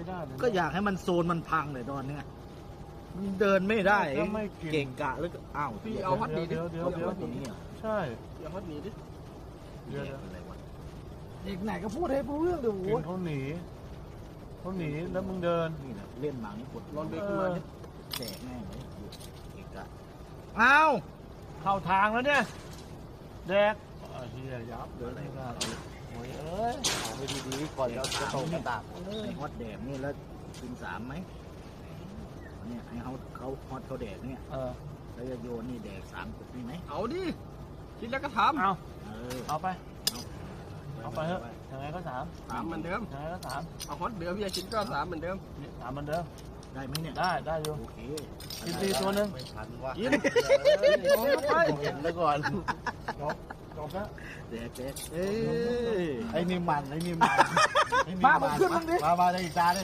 ไม่ได้เลยก็อยากให้มันโซนมันพังเลยตอนเนี้ยมันเดินไม่ได้ก็ไม่กิน เก่งกะแล้วก็อ้าวพี่เอาฮอตดีดิเดี๋ยวเดี๋ยวเอาเดี๋ยวตัวนี้เหรอใช่อย่าฮอตหนีดิเดี๋ยวเด็กอะไรวะเด็กไหนก็พูดให้รู้เรื่องเดี๋ยวกิโอ้นยเขาหนีเขาหนีแล้วมึงเดิน นี่แหละเล่นหมานี่ปวดลองเดินขึ้นมาดิแจกแน่เลยเก่งกะอ้าวเข้าทางแล้วเนี่ยแดกอ่าเฮียยับเดินไม่ได้โอ้ยเอ้ยเอาไปดีๆ ก่อนเราจะตกกระตากไอ้ฮอตแดกนี่แล้วกินสามไหมเนี่ยให้เขาเขาฮอตเขาแดกเนี่ยเออแล้วจะโยนนี่แดกสามกดนี่ไหมเอาดิคิดแล้วก็ทเอาเออเอาไป เอาไปเถอะยังไงก็สามำสามเหมือนเดิมยังไงก็สามเอาฮอตเดิมพี่คิดก็สามเหมือนเดิมนี่สามเหมือนเดิมได้ไหมเนี่ยได้ได้อยู่โอเคกินตีตัวหนึงไม่ทันว่ะกินโอ้ยเห็นแล้วก่อน จบจบแล้วแดกแดกเอ้ยไอ้นี่มันไอ้นี่มันไอ้มาผมขึ้นบ้างดิมามาได้อีกตาเลย